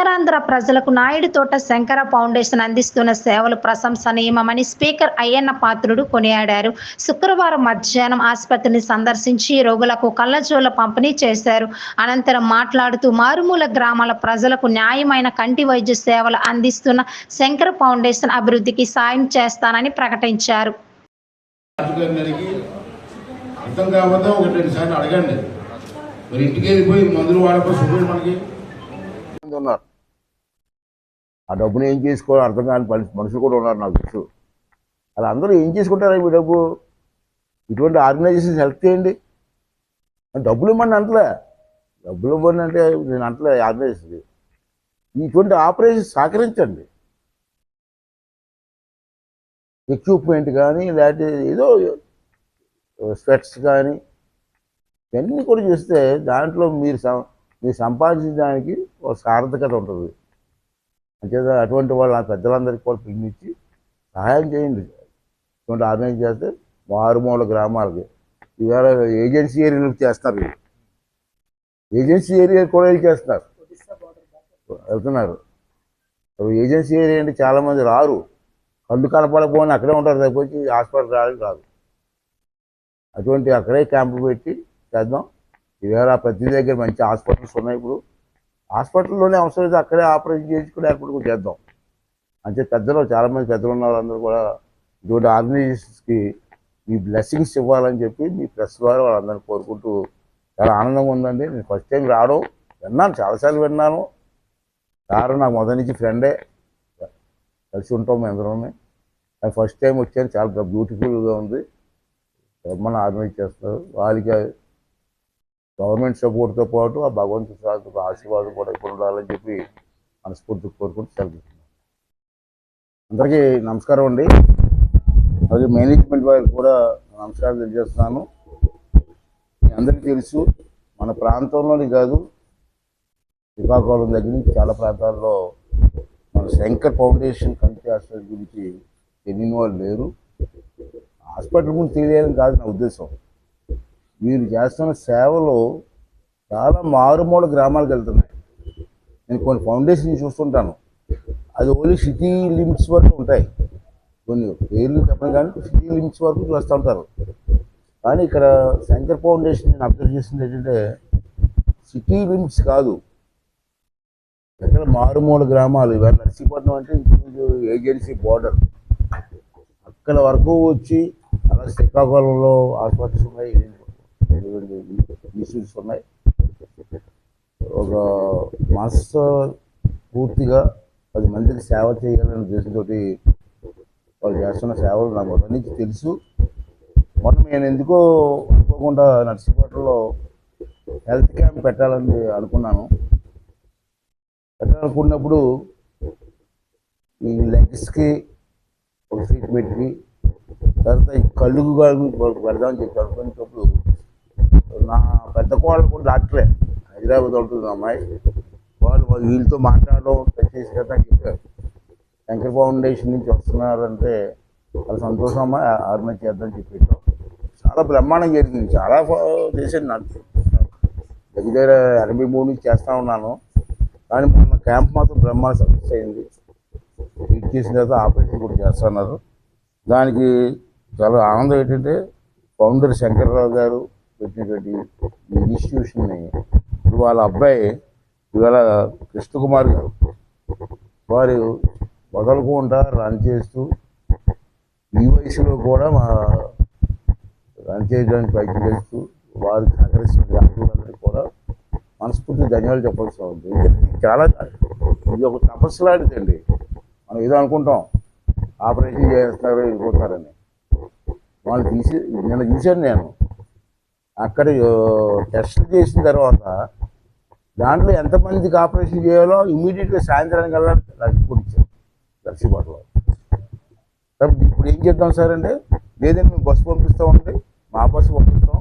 ఉత్తరాంధ్ర ప్రజలకు నాయుడు తోట శంకర ఫౌండేషన్ అందిస్తున్న సేవలు ప్రశంసనీయమని స్పీకర్ అయ్యన్న పాత్రుడు కొనియాడారు. శుక్రవారం మధ్యాహ్నం ఆసుపత్రిని సందర్శించి రోగులకు కళ్ళజోళ్ళ పంపిణీ చేశారు. అనంతరం మాట్లాడుతూ మారుమూల గ్రామాల ప్రజలకు న్యాయమైన కంటి వైద్య సేవలు అందిస్తున్న శంకర ఫౌండేషన్ అభివృద్ధికి సాయం చేస్తానని ప్రకటించారు. డాక్టర్ గారిని అడిగి అర్థం కాకపోతే ఒకటి రెండు సార్లు అడగండి. మరి ఇంటికి వెళ్ళిపోయి మందులు వాడకపోతే శుభ్రం మనకి. మంది ఉన్నారు. ఆ డబ్బుని ఏం చేసుకోవాలో అర్థం కాని మనుషులు కూడా ఉన్నారు నాకు తెలుసు. అలా అందరూ ఏం చేసుకుంటారా ఈ డబ్బు? ఇటువంటి ఆర్గనైజేషన్స్ హెల్ప్ చేయండి. డబ్బులు ఇవ్వండి అంటలే. డబ్బులు ఇవ్వండి అంటే నేను అంటలే ఆర్గనైజేషన్ ఇటువంటి ఆపరేషన్ సహకరించండి. ఎక్విప్మెంట్ కానీ లేకపోతే ఏదో స్వెట్స్ కానీ ఇవన్నీ కూడా చేస్తే దాంట్లో మీరు సం- మీరు సంపాదించడానికి ఒక సార్థకత ఉంటుంది. అంచేత అటువంటి వాళ్ళ పెద్దలందరికీ కూడా పిలిపించి సహాయం చేయండి. ఇటువంటి ఆర్గనైజ్ చేస్తే మారుమూల గ్రామాలకి ఇవాళ ఏజెన్సీ ఏరియాలు చేస్తారు ఏజెన్సీ ఏరియా కూడా చేస్తున్నారు. వెళ్తున్నారు. ఏజెన్సీ ఏరియా అంటే చాలామంది రారు. కళ్ళు కనపడకపోయినా అక్కడే ఉంటారు తప్పించి హాస్పిటల్ రావడానికి రాదు అటువంటి అక్కడే క్యాంపు పెట్టి చేద్దాం. ఇవాళ ప్రతి దగ్గర మంచి హాస్పిటల్స్ ఉన్నాయి ఇప్పుడు. హాస్పిటల్లోనే అవసరం అయితే అక్కడే ఆపరేషన్ చేయించుకుని ఏర్పాటు చేద్దాం. అంటే పెద్దలు చాలామంది పెద్దలు ఉన్నారు అందరూ కూడా ఇటువంటి ఆర్గనైజేషన్స్కి మీ బ్లెస్సింగ్స్ ఇవ్వాలని చెప్పి మీ ప్రెస్ ద్వారా వాళ్ళందరినీ కోరుకుంటూ చాలా ఆనందంగా ఉందండి. నేను ఫస్ట్ టైం రావడం విన్నాను చాలాసార్లు విన్నాను. సార్ నాకు మొదటి నుంచి ఫ్రెండే. కలిసి ఉంటాం మేము నేను ఫస్ట్ టైం వచ్చాను చాలా బ్యూటిఫుల్గా ఉంది. మన ఆర్గనైజ్ చేస్తారు వాళ్ళకి గవర్నమెంట్ సపోర్ట్తో పాటు ఆ భగవంతు సాధు ఆశీర్వాదం కూడా ఇప్పుడు ఉండాలని చెప్పి మనస్ఫూర్తిగా కోరుకుంటూ సెలవు అందరికీ నమస్కారం అండి. అలాగే మేనేజ్మెంట్ వారికి కూడా నమస్కారం తెలియజేస్తున్నాను. అందరికీ తెలుసు మన ప్రాంతంలోని కాదు శ్రీకాకుళం దగ్గర నుంచి చాలా ప్రాంతాల్లో మన శంకర్ ఫౌండేషన్ కంటి హాస్పిటల్ గురించి తెలియని వాళ్ళు లేరు. హాస్పిటల్ గురించి తెలియాలని కాదు నా ఉద్దేశం. మీరు చేస్తున్న సేవలు చాలా మారుమూల గ్రామాలకు వెళ్తున్నాయి. నేను కొన్ని ఫౌండేషన్ చూస్తుంటాను. అది ఓన్లీ సిటీ లిమిట్స్ వరకు ఉంటాయి. కొన్ని పేర్లు చెప్పడం కానీ సిటీ లిమిట్స్ వరకు చేస్తూ ఉంటారు. కానీ ఇక్కడ శంకర్ ఫౌండేషన్ నేను అబ్జర్వ్ చేసింది ఏంటంటే సిటీ లిమిట్స్ కాదు. ఎక్కడ మారుమూల గ్రామాలు ఇవన్నీ నర్సీపట్నం అంటే ఏజెన్సీ బార్డర్. అక్కడ వరకు వచ్చి అలా శ్రీకాకుళంలో ఆసుపత్రి ఉన్నాయి. ఇష్యూస్ ఉన్నాయి. ఒక మాస్టర్ పూర్తిగా పది మందికి సేవ చేయాలనే ఉద్దేశంతో వాళ్ళు చేస్తున్న సేవలు నాకు మొదటి నుంచి తెలుసు. మొన్న నేను ఎందుకో అనుకోకుండా నర్సీపట్నంలో హెల్త్ క్యాంప్ పెట్టాలని అనుకున్నాను. పెట్టాలనుకున్నప్పుడు ఈ లెగ్స్కి ఒక ట్రీట్మెంట్కి తర్వాత ఈ కళ్ళుకు వాళ్ళకి పెడదామని చెప్పి అనుకునేటప్పుడు వాళ్ళు కూడా డాక్టరే. హైదరాబాద్ ఉంటుంది అమ్మాయి. వాళ్ళు వాళ్ళు వీళ్ళతో మాట్లాడడం టచ్ చేసి కదా చెప్పారు. శంకర్ ఫౌండేషన్ నుంచి వస్తున్నారంటే చాలా సంతోషం అమ్మా ఆర్మీ చేద్దామని చెప్పి చాలా బ్రహ్మాండం జరిగింది. చాలా చేసింది నాకు. దగ్గర దగ్గర ఎనభై మూడు నుంచి చేస్తూ ఉన్నాను. కానీ మొన్న క్యాంప్ మాత్రం బ్రహ్మాండ సక్సెస్ అయింది. ట్రీట్ చేసిన తర్వాత ఆపరేషన్ కూడా చేస్తున్నారు. దానికి చాలా ఆనందం ఏంటంటే ఫౌండర్ శంకర్రావు గారు పెట్టినటువంటి ఈ ఇన్స్టిట్యూషన్ని ఇప్పుడు వాళ్ళ అబ్బాయి ఇవాళ కృష్ణకుమార్ గారు వారు వదలకుండా రన్ చేస్తూ ఈ వయసులో కూడా మా రన్ చేయడానికి ప్రయత్నం చేస్తూ వారు సహకరిస్తున్న డాక్టర్లందరికీ కూడా మనస్ఫూర్తి ధన్యవాదాలు చెప్పాల్సి ఉంది. ఇది చాలా ఇది ఒక తపస్సు లాంటిదండి మనం ఏదో అనుకుంటాం ఆపరేషన్ చేస్తారు వెళ్ళిపోతారని వాళ్ళు తీసి నిన్న చూశాను నేను. అక్కడ టెస్ట్ చేసిన తర్వాత దాంట్లో ఎంతమందికి ఆపరేషన్ చేయాలో ఇమీడియట్గా సాయంత్రానికి వెళ్ళా నాకు రిపోర్ట్ ఇప్పుడు ఏం చేద్దాం సార్ అంటే లేదంటే మేము బస్సు పంపిస్తామండి మా బస్సు పంపిస్తాం.